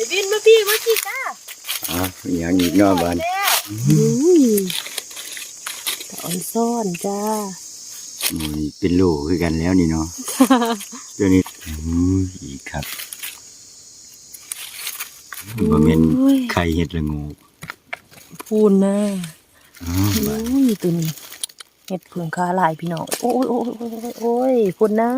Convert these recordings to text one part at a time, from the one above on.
ไอ้บินมาพี่มาพี่จ้าอ๋ออย่างอีกเนอกบ้านอุ้ยตอนซ่อนจ้าโอ้ยเป็นโลคือกันแล้วนี่เนาะตัวนี้อู้ยอีกครับบ่แม่นโอ้ยไข่เห็ดละงูพูนนะอ๋อโอ้บ้านยตัวนี้เห็ดเผืองคาหลายพี่น้องโอ้ยโอ้ยโอ้ยโอ้ยโอ้ยพูนนะ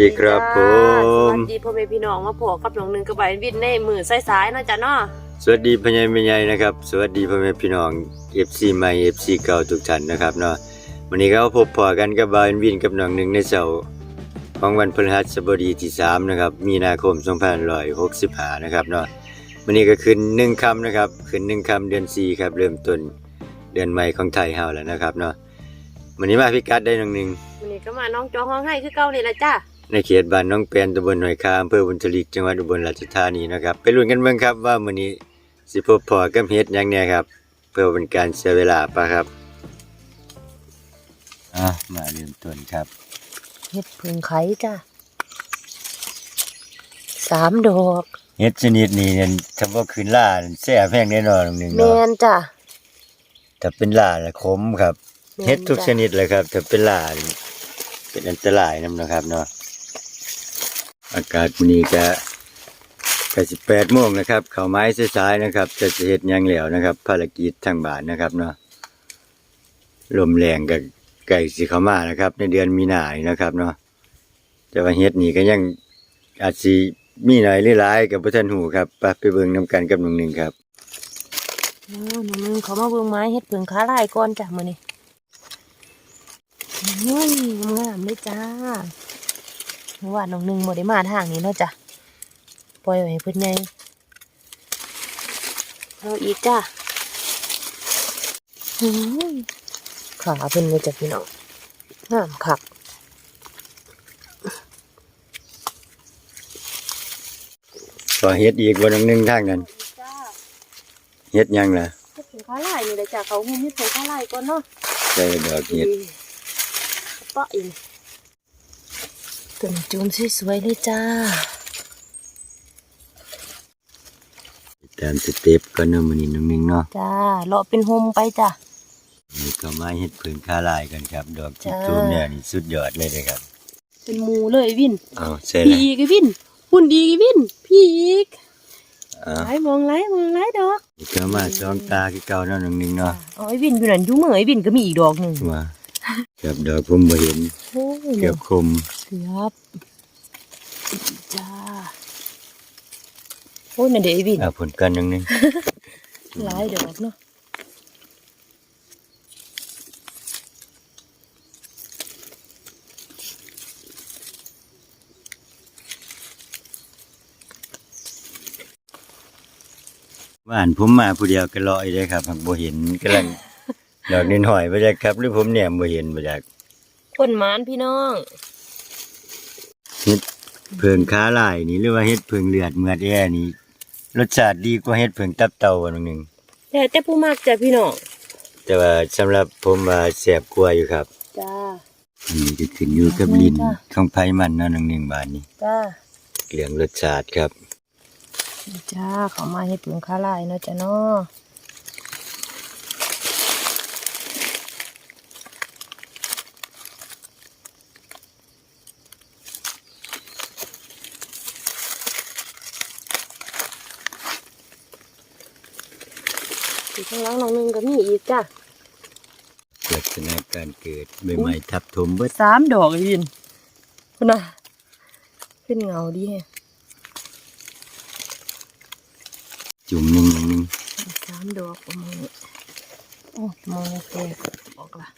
ดีครับผสมวัสดีพ่อแม่พี่น้องมาพอกับน้องหนึ่งกับใบวินในมือสายๆเนาะจ้ะเนาะสวัสดีพ่อใหญ่แม่ใหญ่นะครับ สวัสดีพ่อแม่พี่น้อง FC ใหม่ FC เก่าทุกท่านนะครับเนาะวันนี้ก็พบพอกันกับบาววินกับน้องหนึ่งในเสาร์ของวันพฤหัสบดีที่3นะครับมีนาคม2565นะครับเนาะวันนี้ก็ขึ้นหนึ่งคำนะครับขึ้นหนึ่งคำเดือน4ครับเริ่มต้นเดือนใหม่ของไทยเฮาแล้วนะครับเนาะวันนี้มาพิกัดได้น้องหนึ่งวันนี้ก็มาน้องจองห้องให้คือเก่านี่แหละจ้า ในเขตบ้านน้องแปนตำบลหน่อยคาอำเภอบุญทลิกจังหวัดอุบลราชธานีนะครับ ไปลุ้นกันเบิ่งครับว่ามื้อนี้สิพบพอกับเฮ็ดหยังแหน่ครับ เพื่อเป็นการเสียเวลาปะครับอะมาเริ่มต้นครับเห็ดเผืองไข่จ้าสามดอกเฮ็ดชนิดนี้เนี่ยถ้าบ่ขึ้นล่าแซ่บแพงแน่นอนหนึงแมเนาะนจ้าถ้าเป็นล่าละขมครับแม่นเฮ็ดทุกจ้ะ ชนิดเลยครับ ถ้าเป็นล่านี่เป็นอันตรายนํนะครับเนาะ อากาศนี้ก็ก็สิ8โมงนะครับเขาไม้สายๆนะครับ จะเฮ็ดยังแล้วนะครับ ภารกิจทางบ้านนะครับเนาะลมแรงก็ใกล้สิเขามานะครับ ในเดือนมีนานี่นะครับเนาะแต่ว่าเฮ็ดนี่ก็ยังอาจสิมีหน่อยหรือหลายกับบ่ทันฮู้ครับไปไปเบิ่งนํกันกับหน้องหนึ่งครับอ้าวน้องหนึ่งเขามาเบิ่งไม้เห็ดเผืองขาลายก่อนจ้ะมื้อนี้โอ้ยงามเลยจ้า เพราะว่าน้องหนึ่งบ่ได้มาทางนี้เนาะจ้ะปล่อยไว้ให้เพิ่นใหญ่เอาอีกจ้าโอ้ยขาเพิ่นเลยจ้ะพี่น้องงามคักก็เฮ็ดอีกบ่น้องหนึงทางนั้นจ้าเฮ็ดหยังล่ะเห็ดเผืองขาลายนี่เลยจ้ะเขาหุ้มเห็ดเผืองขาลายก่อนเนาะใส่ดอกเฮ็ดปะอีก ตุ่มจุ่มสวยๆเลยจ้าตามสเต็ปก็เนาะมื้อนี้น้องหนึงเนาะจ้าเลาะเป็นโฮมไปจ้ะนี่ก็มาเฮ็ดเพิ่งคาลายกันครับ ดอกจิจ้าตูมเนี่ยนี่สุดยอดเลยเลยครับ เป็นหมูเลยวินเอาใส่พี่ละอีกไอ้วินหุ่นดีไอ้วิน พี่อีกเอาไล่มองไล่มองไล่ดอกนี่ก็มาสองตาคือเก่าเนาะน้องหนึงเนาะเอาไอ้วินอยู่นั่นอยู่เหมือไอ้วินก็มีอีกดอกหนึ่งว่า กับดอกผมบ่เห็นโอ้ยเกือบคมเกือบจ้าโอ้ยนั่นเดี๋ยวไอ้วินเอาผลกันน้องหนึงหลายดอกเนาะบ้านผมมาผู้เดียวก็ลอยเลยครับหักบ่เห็นกำลัง ดอกนิดหน่อยบ่จักครับหรือผมเนี่ยบ่เห็นบ่จักคนหมานพี่น้องเฮ็ดเพิ่งคาลายนี่หรือว่าเฮ็ดเพิ่งเลือดเมือดแอนี่รสชาติดีกว่าเฮ็ดเพิ่งตับเต่าว่าน้องหนึงแต่แต่ผู้มากจ้ะพี่น้องแต่ว่าสำหรับผมว่าแซ่บกว่าอยู่ครับจ้าอันนี้ก็ขึ้นอยู่กับลิ้นจ้ะของไผมันเนาะน้องหนึงบาดนี้จ้าเรื่องรสชาติครับ จ้าเขามาให้เปลืองข้าลายเนาะจ้ะเนาะ อีกข้างหล่างน้องหนึงก็มีอีกจ้ะลักษณะการเกิดใบไม้ทับถมเบิดสามดอกยินคุณน่ะขึ้นเงาดีแฮะจุ่มหนึ่งหนึ่งหนึ่งสามามดอกประมาณนี้โอ้มองแตกบอกละ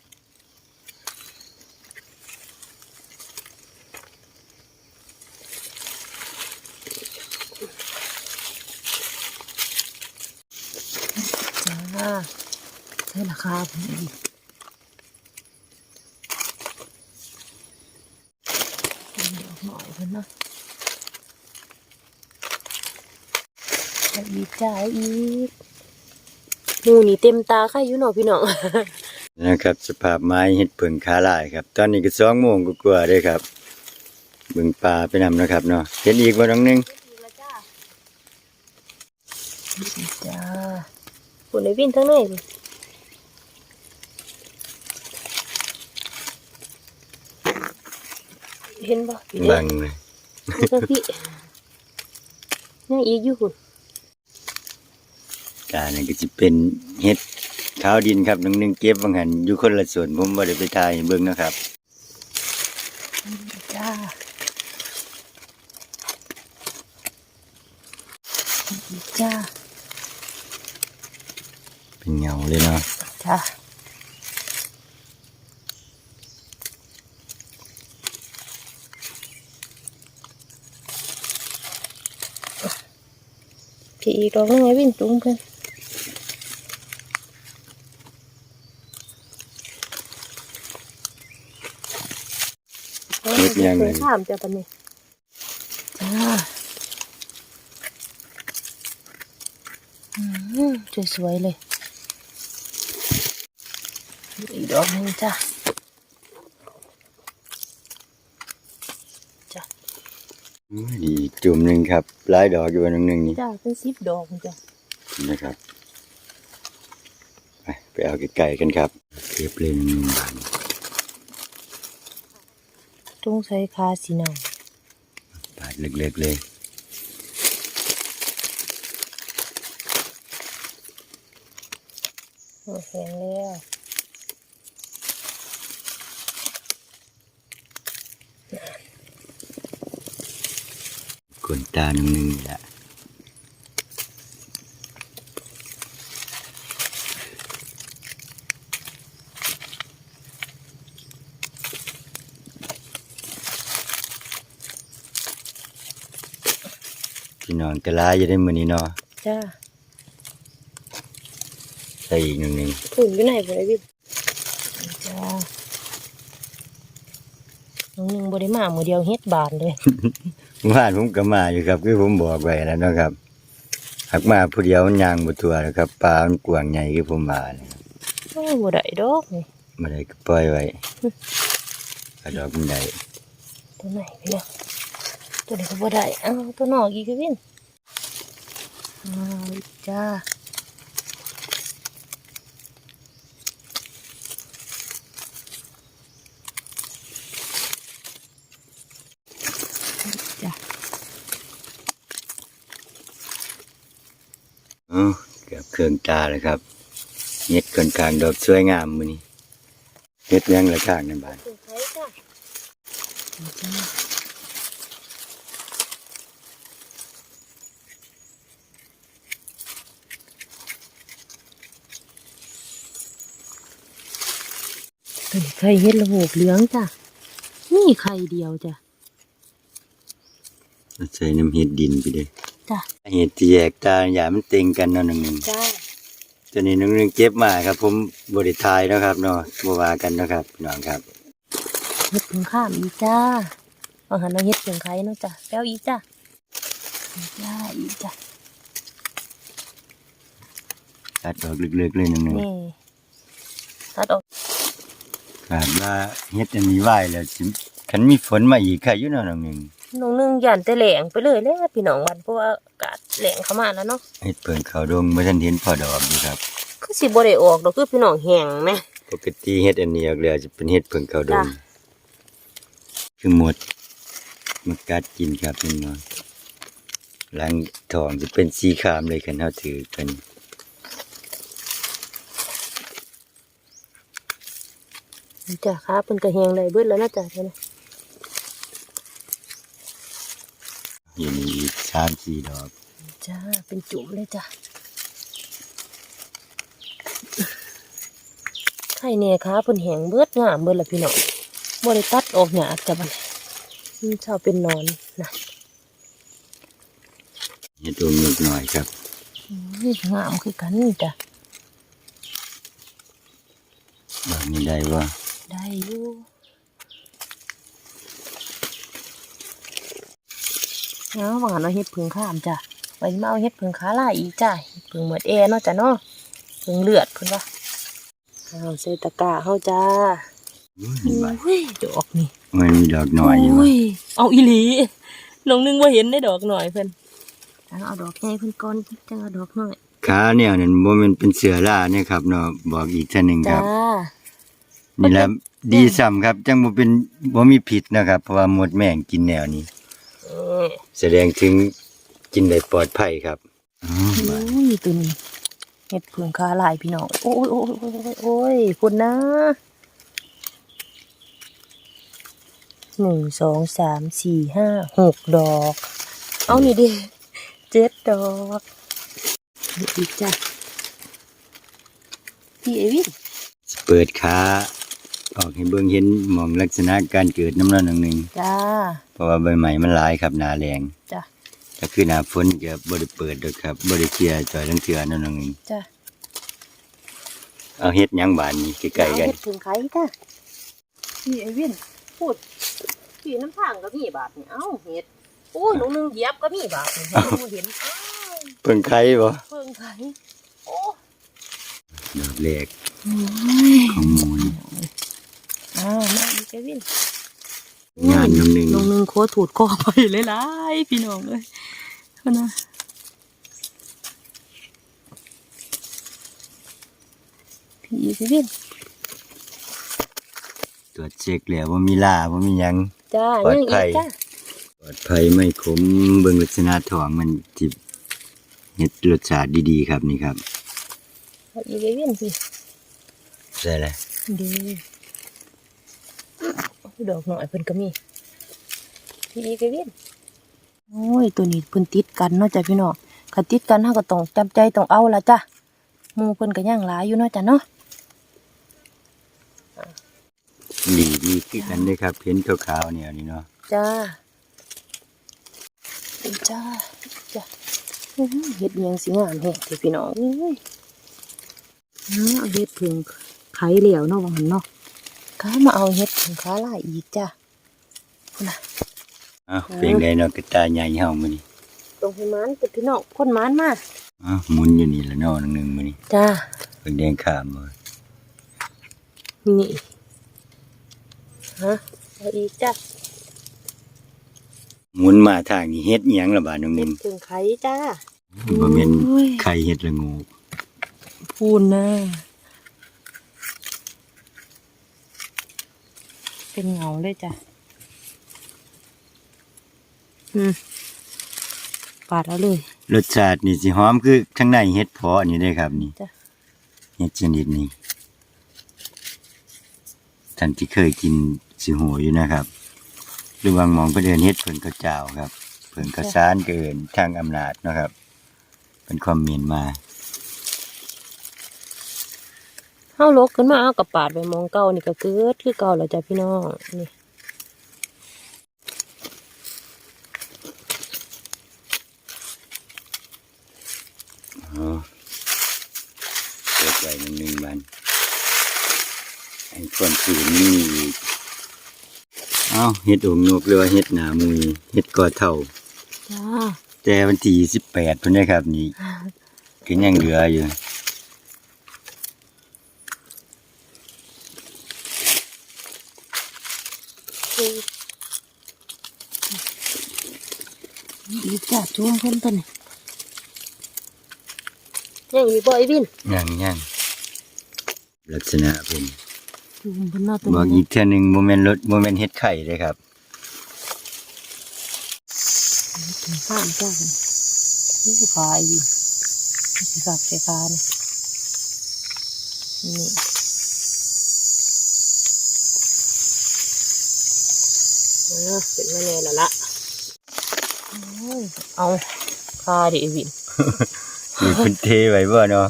จ้า ใช่ราคาผมอีกดอกหน่อยเพิ่นเนาะเอาอีกจ้าเอาอีกดูนี่เต็มตาค่ะอยู่เนาะพี่น้องนะครับ สภาพไม้เห็ดเผิงขาลายครับ ตอนนี้ก็สองโมงกว่าๆเด้อครับเบิ่งปลาไปนำนะครับเนาะเห็นอีกบ่น้องหนึงจ้าปุ่นในวินทั้งใน เลยเห็นบ่พี่บังเลยเจ้าพี่ยังอีกอยู่หุ่นกานี่ก็สิเป็นเห็ดขาวดินครับน้องหนึงเก็บว่างหันอยู่คนละส่วนผมบ่ได้ไปถ่ายให้เบิ่งนะครับจ้าจ้าเป็นเงาเลยเนาะจ้า พี่อีกดอกนึงไงวินจุ้งเพิ่นเฮ็ดยังเคเลยยถามจ้ะปะเนี่ยจ้าอืมสวยๆเลยอีกดอกหนึงจ้ะจ้ะ อุ้ยดี จุ่มหนึงครับหลายดอกอยู่ว่าน้องหนึงนี่จ้าเป็นสิบดอกจ้ะนะครับไปไปเอาไก่ๆกันครับเก็บเลยน้องหนึงบานจงใส่คาสีหนังบาดเล็กๆเลยโอ้แห้งแล้ว นตาหนึ่งหนึ่งนี่ละพี่น้องกะลาจะได้มือนี้เนาะจ้าใส่อีกหนึ่งหนึ่งถุงอยู่ไหนบ่ได้วินจ้าน้องหนึงบ่ได้มามือเดียวเฮ็ดบานเลย ว่านผมก็มาอยู่ครับคือผมบอกไว้แล้วเนาะครับหักมาผู้เดียวมันยางบ่ทั่วนะครับปลามันกว้างใหญ่คือผมว่านะครับโอ้บ่ได้ดอกนี่มาได้ก็ปล่อยไว้กระดอกมันได้ตัวไหนพี่น้องตัวนี้ก็บ่ได้อ้าวตัวนอกอีกก็วินอ้าวจ้าจ้า อ๋อ เกือบเครื่องตาเลยครับเฮ็ดค่อนข้างดอกสวยงามมื้อนี้เฮ็ดยังละข้างนั่นบาดถึงใช้จ้าจ้าตัวนี้ไข่เฮ็ดระบบเหลืองจ้ะนี่ไข่เดียวจ้ะใส่น้ำเห็ดดินไปเลย จ้ะเห็ดที่แยกตาอย่ามันเต็งกันเนาะหนึ่งหนึ่งจ้าตัวนี้หนึ่งหนึ่งเก็บมาครับ ผมบริทายเนาะครับเนาะบว่ากันเนาะครับพี่น้องครับเฮ็ดผงข้ามอีกจ้าเอาหันมาเฮ็ดผงไข่เนาะจ้ะแป้วอีกจ้ะจ้าอีกจ้ะตัดดอกเล็กๆเลยหนึ่งหนึ่งนี่ตัดออกครับว่าเห็ดอันนี้ไหวแล้วสิคันมีฝนมาอีกค่ะอยู่เนาะหนึ่งหนึ่ง น้องนึงยันแต่แหลงไปเลยแล้วพี่น้องวันเพราะว่าอากาศแหลงเข้ามาแล้วเนาะเห็ดเปิ่งเขาดงเมื่อท่านเห็นพอดอกอยู่ครับ คือสิบ่ได้ออกดอกคือพี่น้องแห้งแหมปกติเห็ดอันนี้ออกแล้วจะเป็นเห็ดเปิ่งเขาดงจ้ะคือหมดมากัดกินครับพี่น้องหลังทองจะเป็นสีขามเลยคันเฮาถือกันจ้ะค่ะเพิ่นก็แห้งได้เบิดแล้วนะจ้ะเท่านี้อยู่ ชามสี่ดอก จ้า เป็นจุ๋มเลยจ้าไข่เนี่ยค่ะเพิ่นแหงเบิดงามเบิดละพี่น้องบ่ไดตัดออกหยาจ้ะบัดนี้ชอบเป็นนอนนะเห็ดดวงนิดหน่อยครับนี่งามคือกันจ้ะแบบนี้ได้ว่าได้อยู่ เอาหวานเอาเฮ็ดผึ่งข้ามจ้ะไว้มาเอาเฮ็ดผึ่งขาลายอีกจ้ะเฮ็ดผึ่งหมดแอเนาะจ้ะเนาะผึ่งเลือดเพิ่นว่าเอาใส่ตะกร้าเฮาจ้าอุ้ยเห็นบ่โอ้ยดอกนี่มันมีดอกหน่อยอยู่โอ้ว่ะยเอาอีหลีน้องนึงว่าเห็นได้ดอกหน่อยเพิ่นเอาเอาดอกใหญ่เพิ่นก่อนจังเอาดอกน้อยขาแนวนั้นบ่แม่นเป็นเสือล่าเนี่ยครับเนาะบอกอีกเท่านึงคจ้ารับนี่แหละดีซ้ำครับ จังบ่เป็นบ่มีผิดนะครับ เพราะว่าหมดแม่งกินแนวนี้เออ แสดงถึงกินได้ปลอดภัยครับอ๋อโอ้ยตัวนี้เห็ดเผืองขาลายพี่น้อง โอ้ยโอ้ยโอ้ยโอ้ยคุณนะหนึ่งสองสามสี่ห้าหกดอก เอานี่ดิเจ็ดดอกนี่อีกจ้ะพี่เอวินเปิดขา ออกให้เบิ่งเห็นหมองลักษณะการเกิดน้ำร้อนหนึ่งหนึ่งจ้า เพราะว่าใบใหม่มันหลายครับหนาแรงจ้ะ ถ้าคือหนาฝนจะบ่ได้เปิดดอกครับบ่ได้เคลียร์จอยทั้งเทื่อนั่นหนึ่งจ้ะเอาเฮ็ดหยังบานนี้ใกล้ๆกัน เอาเห็ดเผืองไข่จ้ะพี่เอวินพูดพี่น้ำทางก็มีบาทนี่เอ้าเห็ดโอ้ยหนูนึงเหยียบก็มีบาทนี่เห็นหนูเห็นอ้าวเพิ่งไข่บ่เพิ่งไข่โอ้ดอกแรกยของหมูนี่ อ้าวมาอีกเจวินงานน้ำหนึ่งน้องนึงโคตรถูดคอไปหลายๆพี่น้องเอ้ยเอานะพี่เจวินตรวจเช็คแล้วว่ามีล่าว่ามีหยังจ้าปลอดยังภัอียกจ้าปลอดภัยไม่ขมเบิ่งลักษณะท้องมันที่เฮ็ดรสชาติดีๆครับนี่ครับเอาอีกเจวินสิใช่เลยดี ดอกหน่อยเพิ่นก็มีพี่เจวินโอ้ยตัวนี้เพิ่นติดกันเนาะจ้ะพี่น้องคันติดกันเฮาก็ต้องจำใจต้องเอาละจ้ะหมู่เพิ่นก็ย่างหลายอยู่เนาะจ้ะเนาะดีดีคือกันเลยครับเห็นขาวๆเนี่ยนี่เนาะจ้าดีจ้าจ้าอื้อหือเห็ดเมียงสิงามแฮะเด้อพี่น้องเอ้ยเอาเอาเห็ดเพิ่งไข่เหลวเนาะว่าหั่นเนาะ ก็มาเอาเห็ดเพิ่งขาลายอีกจ้าพุ่นน่ะอ้าวเป็นไงเนาะกระตายใหญ่เฮามื้อนี้ตรงให้มันเป็นพี่น้องคนมันมาอ้าวหมุนอยู่นี่ละเนาะนึงนึงมื้อนี้จ้าเพิ่งแดงขามบ่นี่ฮะเอาอีกจ้าหมุนมาทางนี้เฮ็ดอิหยังล่ะบาดนึงเห็นึดงเพิ่งไข่จ้าบ่แม่นโอ้ยไข่เฮ็ดละงูพูนนะ เป็นเงาเลยจ้ะอืมปาดเอาเลย รสชาตินี่สิหอมคือข้างในเฮ็ดเพาะนี่เด้ครับนี่จ้ะเฮ็ดชนิดนี้ท่านที่เคยกินสิหูอยู่นะครับหรือวางหมองเพิ่นเอิ้นเฮ็ดเพิ่นข้าวเจ้าครับ เพิ่นข้าวสารก็เอิ้นทางอำนาจเนาะครับ เป็นความเมียนมา เฮาลกขึ้นมาเอากับปาดไปมองเก่านี่ก็เกิดคือเก่าแล้วจ้ะพี่น้องนี่อ๋อเก็บไว้หนึ่งหนึ่งวันไอ้คนที่นี่อีกเอ้าเฮ็ดองนกหรือว่าเฮ็ดหนามุยเฮ็ดกอเท่าจ้าแต่วันที่สิบแปดพุ่นนะครับนี่ก็ยังเหลืออยู่ อีกจ้ะจุ่มเพิ่นตัวนี้ยังอีกบ่ไอ้วินยังยังลักษณะเป็นจุ่มเพิ่นเนาะตัวบอกนี้อีกเท่านึงโมเมนต์รถโมเมนต์เฮ็ดไข่เลยครับถึงข้ามจ้านี่นี่ขาไอ้วินสิฝากใส่ขาเนี่ยนี่เออเป็นมาแน่แล้วละโอ้ย เอาคาดิไอ้วินมีพื้นเทไว้บ่เนาะ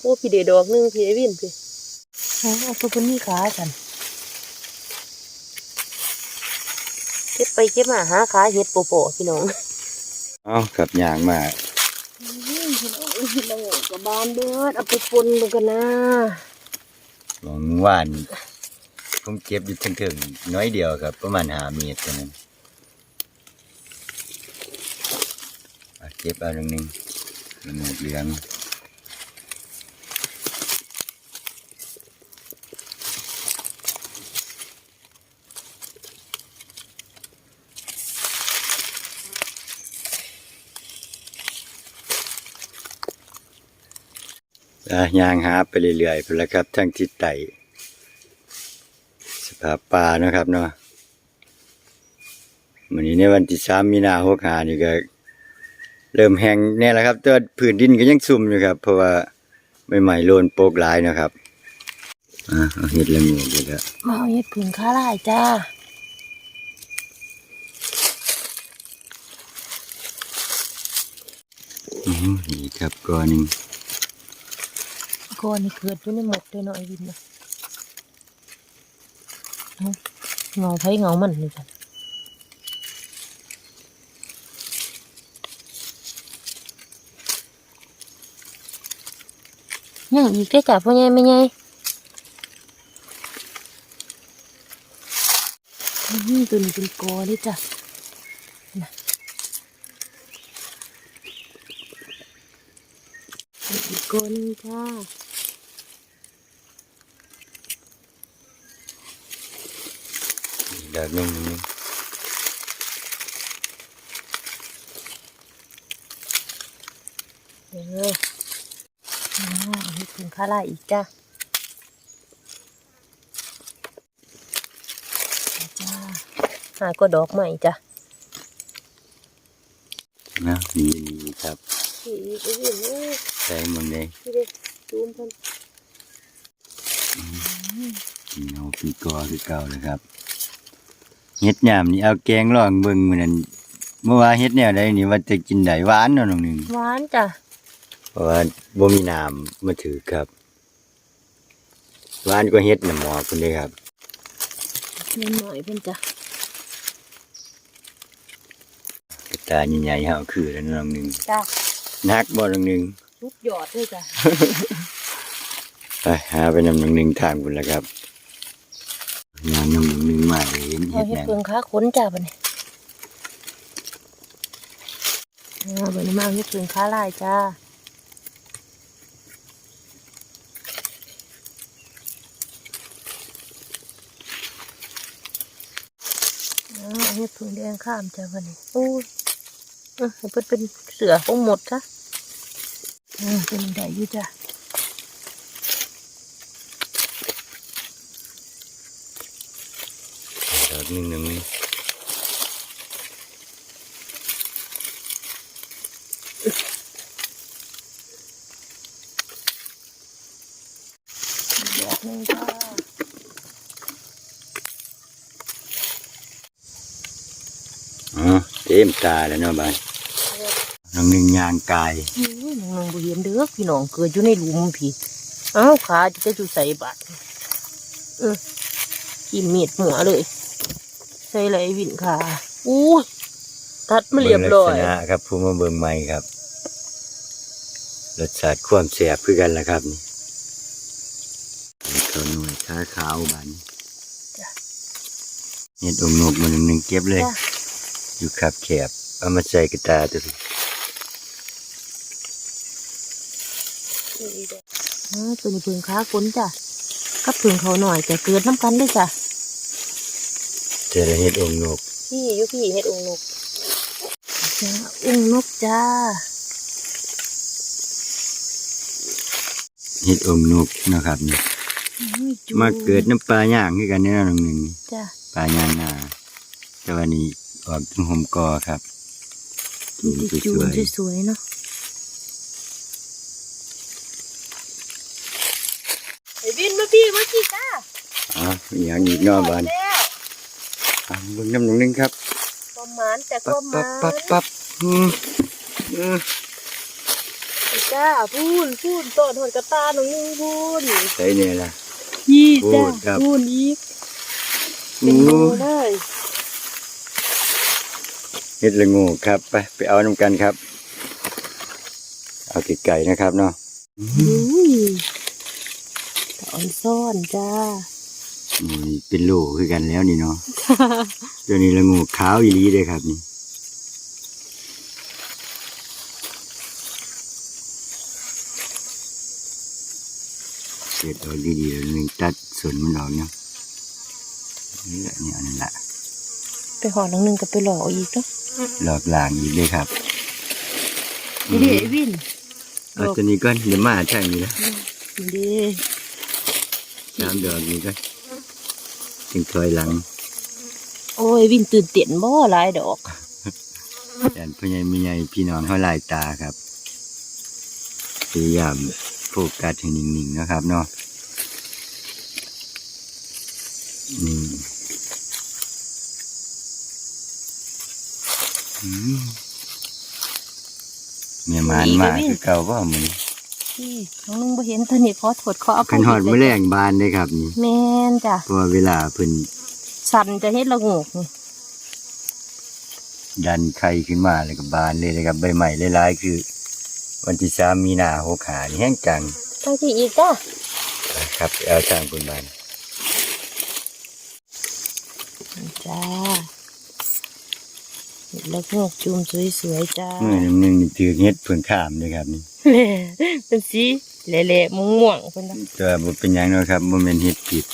โอ้พี่เดดอกหนึงพี่ไอ้วินพี่เอาเอาตัวคนนี้ขากันเก็บไปเก็บมาหาขาเห็ดโปโปะพี่น้องเอากับอย่างมาเรากับบานเบิดเอาไปปนมันกันนะหลงหวานผมเก็บอยู่ถึงๆน้อยเดียวครับ ประมาณหาเมตรเท่านั้นอะ เก็บเอาหนึ่งหนึ่งหนึ่งเหลืองยางหาไปเรื่อยๆพุ่นลครับ ทั้งทิศใต้สภาพป่านะครับเนาะวันนี้ในวันที่สามมีนาหกหานี่ก็ เริ่มแห้งแน่แล้วครับแต่ว่าพื้นดินก็ยังซุ่มอยู่ครับ เพราะว่าไม่ใหม่ๆโลนโปกหลายเนาะครับอะเอาเห็ดละงูเลยครับมาเอาเห็ดผึ่งขาลายจ้าอือนี่ครับก้อนหนึ่งก้อนนี่เกิดอยู่ในหมดเลยเนาะไอ้วินเนาะเอาเงาไผเงามันเลยจ้ะ ยังอีกได้อจ้ะพ่อใหญ่แม่ใหญ่อืมตัวนี้เป็นกอเลยจ้ะนะอีกกอหนึงจ้าดอกหนึ่งหนึ่งเอออ่า อันนี้ถึงข้าไล่อีกจ้าจ้าหาก็ดอกใหม่จ้ะนะนี่นี่ครับอีกอีกอีกอีกใส่หมดเลยนี่เด้ซูมเพิ่นเอาปีกอคือเก่าเลยครับเฮ็ดยามนี่เอาแกงลองเบิ่งมื้อนั้นเมื่อวานเฮ็ดแนวใดนี่ว่าจะกินได้หวานเนาะน้องหนึงหวานจ้ะเพราะว่าบ่มีน้ำมาถือครับ หวานก็เฮ็ดน้ำหมอกพุ่นเด้ครับนิดหน่อยเพิ่นจ้ะกระตาใหญ่ๆเฮาคือแล้วน้องหนึงจ้ะนักบ่น้องหนึงลูกหยอดด้วยจ้ะไปหาไปนำน้องหนึงทางพุ่นละครับงานน้องหนึงมาเห็นเอาเฮ็ดเห็ดนั่นเปลืองขาขนจ้ะบัดนี้อ่าบัดนี้มาเอาเห็ดเปลืองขาลายจ้าอ่า เอาเห็ดเปลืองแดงข้ามจ้ะบัดนี้โอ้ยเออให้เพิ่นเป็นเสือคงหมดจ้ะอ่าเป็นได้อยู่จ้ะดอกหนึงน้องหนึงดอกหนึงจ้า อ๋อ เต็มตาแล้วเนาะบานน้องหนึงย่างกายอืมน้องบ่เห็นเด้อพี่น้องเกิดอยู่ในหลุมพี่เอ้าขาจะจะอยู่ใส่บาดเออกินมีดหัวเลย ใส่ไรวินขาอู้ยตัดมาเรียบร้อยบิ่งลักษณะครับผู้มาเบิ่งใหม่ครับรสชาติความแสบคือกันล่ะครับนี่เขาหน่วยขาขาวบานจ้ะเห็ดองนกมันหนึ่งเก็บเลยจ้ะ อยู่ขับแคบเอามาใส่กระตาตัวนี้อ่าตัวนี้เพิ่งขาฝนจ้ะกับเพิ่งเขาหน่อยจะเกิดน้ำกันด้วยจ้ะเจอเห็ดองนก พี่อยู่พี่เฮ็ดองนกจ้าองนกจ้าเห็ดองนกนะครับนี่อุ้ยจูมาเกิดน้ำปลาย่างคือกันนี่นะน้องหนึ่งจ้ะปลาย่างนาแต่วันนี้ ออกถึงหมกอครับจูจูสวยสวยๆเนาะไอ้บินมาพี่มาพี่จ้าๆอ๋อมีอย่างอีกเนอกบ้านแล้วอะเบิ่งน้ำน้องหนึ่งครับประมาณแต่ปั๊ก็บมาปั๊บปั๊บปั๊บอืมอืมจ้าพูนพูนต้นหอนกระตาหนูนึงพูนใส่เนี่ยล่ะยี่จ้าพูดครับพูดอีกเป็นโมเลย เฮ็ดละโงูครับไปไปเอาน้ำกันครับ เอาไก่ๆนะครับเนาะอุ้ยตอนซ่อนจ้านี่เป็นโลคือกันแล้วนี่เนาะตัวนี้ละโงูขาวอีหลีเลยครับนี่เสร็จเอาดีๆแล้วหนึ่งตัดส่วนมันออกเนาะนี่แหละนี่อันนั้นละไปหอน้องหนึ่งก็ไปหล่ออีกเนาะ หลอกหลางอีกเลยครับนี่เด้วินเอาตัวนี้ก่อนเดี๋ยวมาช่างนี้นะนี่เด้สามดอกนี้ก่อนจึงถอยหลัง โอ้ยวินตื่นเต้นบ่หลายดอกแต่พ่อใหญ่แม่ใหญ่พี่น้องเขาหลายตาครับพยายามโฟกัสให้นิ่งๆนะครับเนาะนี่อืม เมียหมานมากคือเก่าว่ามือนี่น้องหนึ่งบ่เห็นเท่านี้ขอโทษขออภัขัยนหอดมือแรงบานเลยครับนี่แม่นจ้ะเพราะว่าเวลาเพิ่นสันจะเฮ็ดละโงกนี่ดันไข่ขึ้นมาเลยกับบานเลยเลยครับใบใหม่หลายๆคือ วันที่สามมีนาหกขานี่แห้งจังตั้งที่อีกจ้าครับเอาสร้างคุณบานจ้า เฮ็ดละโงกจุ่มสวยๆจ้าเมื่อหนึ่งนี่ถือเฮ็ดเพิ่งข้ามเลยครับนี่แหล่เป็นสีแหล่ๆม่วงๆเพิ่นน่ะตัวบ่เป็นหยังเนาะครับบ่แม่นเฮ็ดผิด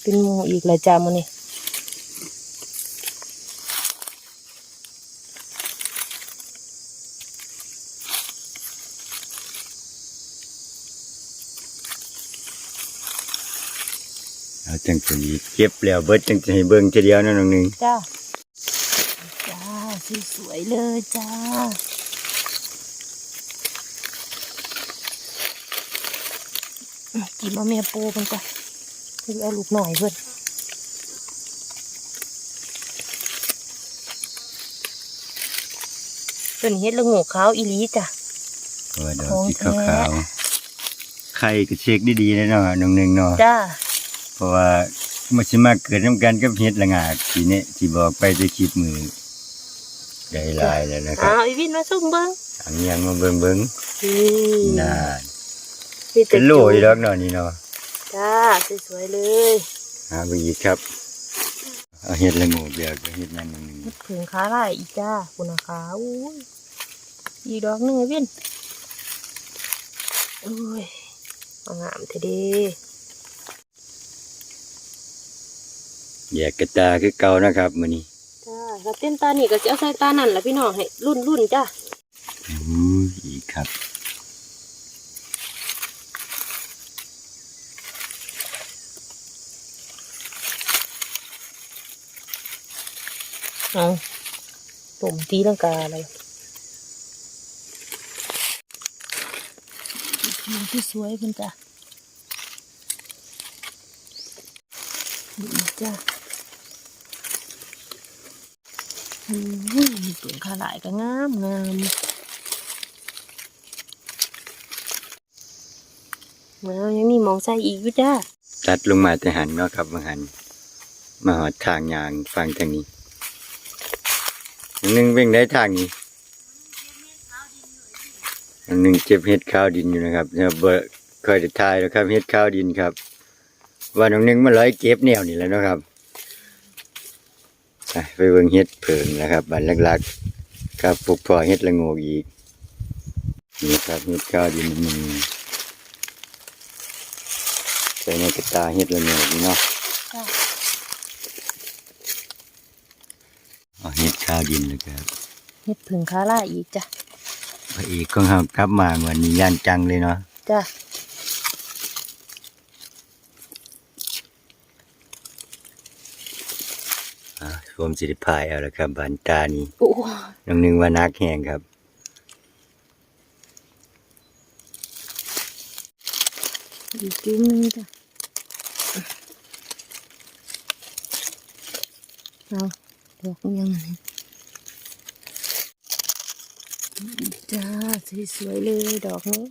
เป็นหมูอีกแล้วจ้ามื้อนี้ เอาจังสิเก็บแล้วเบิดจังสิให้เบิ่งทีเดียวนาะน้องหนึงจ้าจ้าสวยๆเลยจ้ากินมาเมียปูมันก่อนคือเอาลูกหน่อยเพิ่อนตัวนี้เฮ็ดละโงกขาวอีลีจ้ะโอ้ยดอกของสีแท้ขาวๆไข่ก็เช็คดีๆเลยเนาะน้องหนึ่งเนาะจ้าเพราะว่า มันสิมาเกิดนํกันกับเฮ็ดละงากทีนี้ที่บอกไปจะคลิปมือได้หลายแล้วนะครัอ้าบวอีวินมาส่งเบิ้งอันนี้ยังมาเบิ่งเบิ่งนี่ๆน่ามีแต่เป็นโลอยู่ดอกเนาะนี่เนาะจ้าสวยๆเลยหาไปอีกครับเอาเฮ็ดละโงูเดียวก็เฮ็ดนั่นนึงเฮ็ดผึ่งขาลายอีกจ้าคุณอาขาอุ้ยอีกดอกหนึ่งไอ้วินโอ้ยเอางามเถอะเด้ แยกกระตาคือเก่านะครับมื้อนี้จ้าถ้าเต้นตานี่ก็จะเอาใส่ตานั่นละพี่น้องให้รุ่นรุ่นๆจ้าอู้ยอีกครับเอาตุ่มตีลังกาอะไรดูที่สวยเพิ่นจ้าดูอีกจ้า อืมเปลือกขาหลายก็งามงามแล้วยังมีมองใส่อีกอยู่จ้าตัดลงมาแต่หันเนาะครับบาหัน มาหอดทางยางฟังทางนี้นหนึงเบ่งได้ทางนี้อันหนึ่งเจ็บเห็ดข้าวดินอยู่นะครับเนี่ยบ่เคยได้ทายแล้วครับเห็ดข้าวดินครับ ว่าน้องหนึงมันร้อยเก็บแนวนี่แล้วนะครับ ไปไปเบิ่งเห็ดเผิงนะครับบันหลักๆครับปลูกพอเห็ดละโงกอีกนี่ครับเห็ดข้าวดินมันใส่ในกระตาเห็ดละโงกนี่เนาะจ้าเอาเห็ดข้าวดินเลยครับเฮ็ดผึ่งขาล่ายอีกจ้ะพระเอกของเรากลับมาเหมือนนี้ย่านจังเลยเนาะจ้า อ่ารวมสิริพายเอาละครับบานตานี่โอ้น้องหนึงว่านักแหงครับ อีกจุ้มหนึงจ้ะเอาดอกยังไงจ้าสวยๆเลยดอกนี้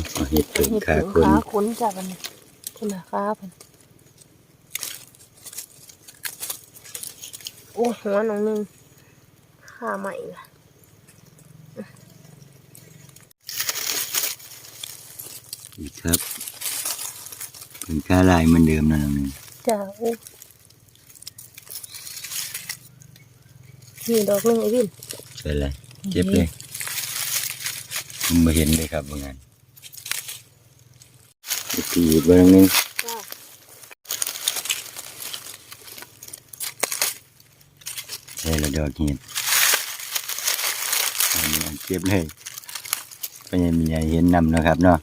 เอาเอาเห็ดเพิ่งเห็ดขาถึงคนขาขนจ้าบันนี้คุณนะขาเพันโอ้หัวน้องหนึงขาใหม่ละอีกครับเพิ่งขาลายเหมือนเดิมนั่นนึงจ้าโอ้นี่ดอกหนึงไอ้วินใช่เลยเจ็บเลยผมมาเห็นเลยครับว่างั้น อีกทีอีกเบอร์นึงจ้าใช่ล้วดอกเห็ดอันนี้เจ็บเลยก็ยังมีใหญ่เห็นนำนะครับเนาะ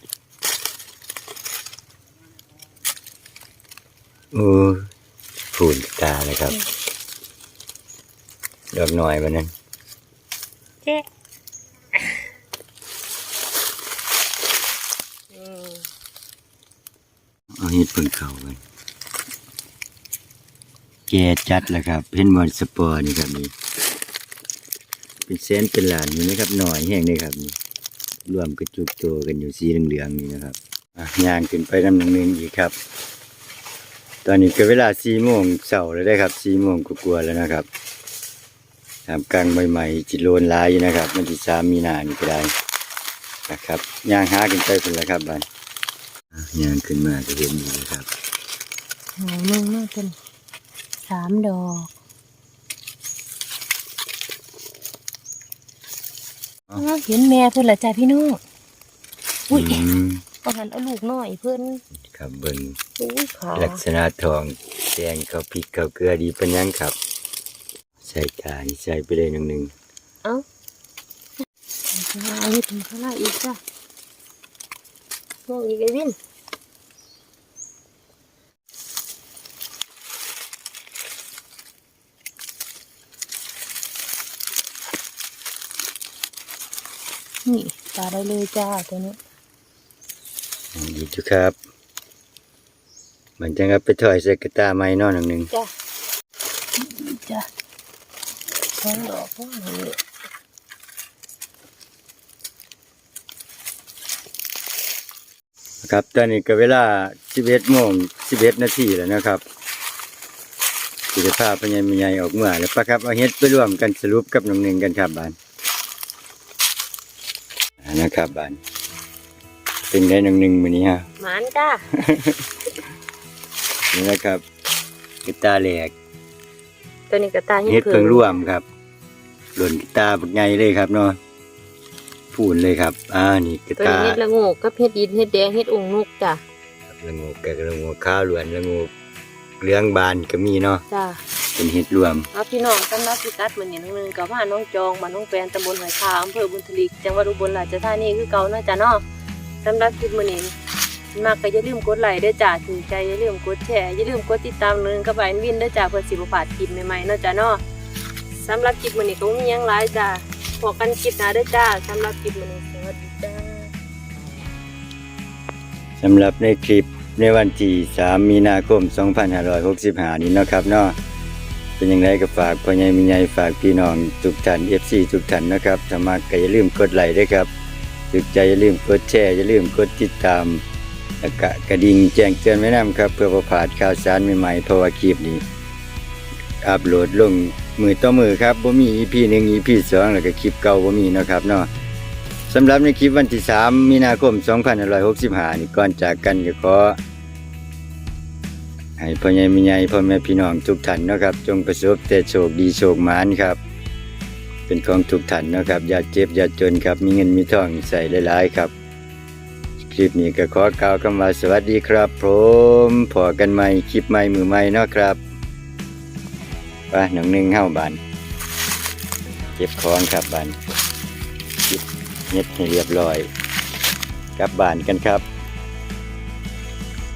โอ้ฝุ่นตาเลยครับ ดอกหน่อยวันนั้นเจ๊อืม เอาเห็ดเพิ่งเข่าไปแกจัดแล้วครับเห็นบอลสปอร์นี่ครับนี่เป็นเซนเป็นหลานอยู่นะครับหน่อยแห้งเลยครับนี่รวมกระจุกโตกันอยู่สีเหลืองๆนี่นะครับย่างขึ้นไปน้ำหนึ่งอีกครับ ตอนนี้ก็เวลาสี่โมงเสาร์แล้วได้ครับสี่โมงกลัวๆแล้วนะครับทำกลางใหม่ๆจิโลนลายนะครับมันที่สามมีนานี่ก็ได้นะครับย่างหาขึ้นไปคนละครับบ้าน ย่างขึ้นมาก็เห็นอยู่นะครับหอมหนึงน่าเป็นสามดอกอ๋ออ้าวเห็นแม่เพื่อนละจ้าพี่น้องอุ้ยอืมก็หันเอาลูกหน่อยเพื่อนครับเบิ่งอุ้ยขาลักษณะทองแดงเขาพริกเขาเกลือดีเป็นหยังครับ ใส่กานี่ใส่ไปเลยหนึ่งหนึ่งเอ้าเอาเห็ดถึงข้างล่างอีกจ้ะมองอีกไอ้วิน นี่ตาได้เลยจ้าตัวนี้ดีจุครับมันจะงับไปถอยใส่กระตาไม้นอนหนึ่งหนึ่งจ้ะจ้ะสองดอกว่านี่ครับตอนนี้ก็เวลาสิบเอ็ดโมงสิบเอ็ดนาทีแล้วนะครับกิจภาพพญายมีใหญ่ออกเมื่อแล้วปะครับเอาเฮ็ดไปร่วมกันสรุปกับน้องหนึ่งกันครับบานอ่า นะครับบานเป็นได้น้องหนึ่งมือนี้ฮะหมานจ้านี่นะครับกระตาแหลกตัวนี้ก็ตาเฮ็ดเพิ่งร่วมครับ หล่นกีตาร์บักไงเลยครับเนาะพูนเลยครับ อ่านี่กีตัวตานี้ร์เฮ็ดละโงกกับเฮ็ดดินเฮ็ดแดงเฮ็ดองค์นกจ้ะครับละงูกับละงูข้าวหลวนละงูเลี้ยงบานก็มีเนาะจ้ะ เป็นเฮ็ดรวมเอาพี่น้องสำหรับพิกัดเหมือนอย่างนึงกับบ้านน้องจองบ้านน้องแปนตำบลหอยคาอำเภอบุญทลิกจังหวัดอุบลราชธานีคือเก่าเนาะจ้ะเนาะสำหรับคลิปมื้อนี้มากก็อย่าลืมกดไลค์เด้อจ้ะถึงใจอย่าลืมกดแชร์อย่าลืมกดติดตามนึงกับไอ้วินเด้อจ้ะเพื่อสิบ่พลาดคลิปใหม่ๆเนาะจ้ะเนาะสำหรับคลิปมื้อนี้ก็บ่มีหยังหลายจ้ะพบกันคลิปหน้าเด้อจ้ะสำหรับคลิปมื้อนี้สวัสดีจ้าสำหรับในคลิปในวันที่ 3 มีนาคม 2565 นี้เนาะครับเนาะ เป็นย่างไรก็ฝากพ่อใหญ่มีใหญ่ฝากพี่น้องทุกท่าน FC ทุกท่านนะครับถ้ามักก็อย่าลืมกดไลค์ด้วยครับถึกใจอย่าลืมกดแชร์อย่าลืมกดติดตามแล้วก็กระดิ่งแจ้งเตือนไว้นํครับ เพื่อประพลาดข่าวสารใหม่ๆเพราะว่าคลิปนี้อัปโหลดลงมือต่อมือครับบ่มี EP 1 EP 2แล้วก็คลิปเก่าบ่มีนะครับเนาะสำหรับในคลิปวันที่ 3 มีนาคม 2565 นี่ก่อนจากกันก็ขอ ให้พ่อใหญ่แม่ใหญ่พ่อแม่พี่น้องทุกท่านนะครับ จงประสบแต่โชคดีโชคหมานครับ เป็นของทุกท่านนะครับ อย่าเจ็บอย่าจนครับ มีเงินมีทองใส่หลายๆครับ คลิปนี้ก็ขอกล่าวคำว่าสวัสดีครับผมพอกันใหม่คลิปใหม่มือใหม่นะครับไปหนังหนึ่งเข้าบานเก็บของครับบานเฮ็ดให้เรียบร้อยกลับบ้านกันครับ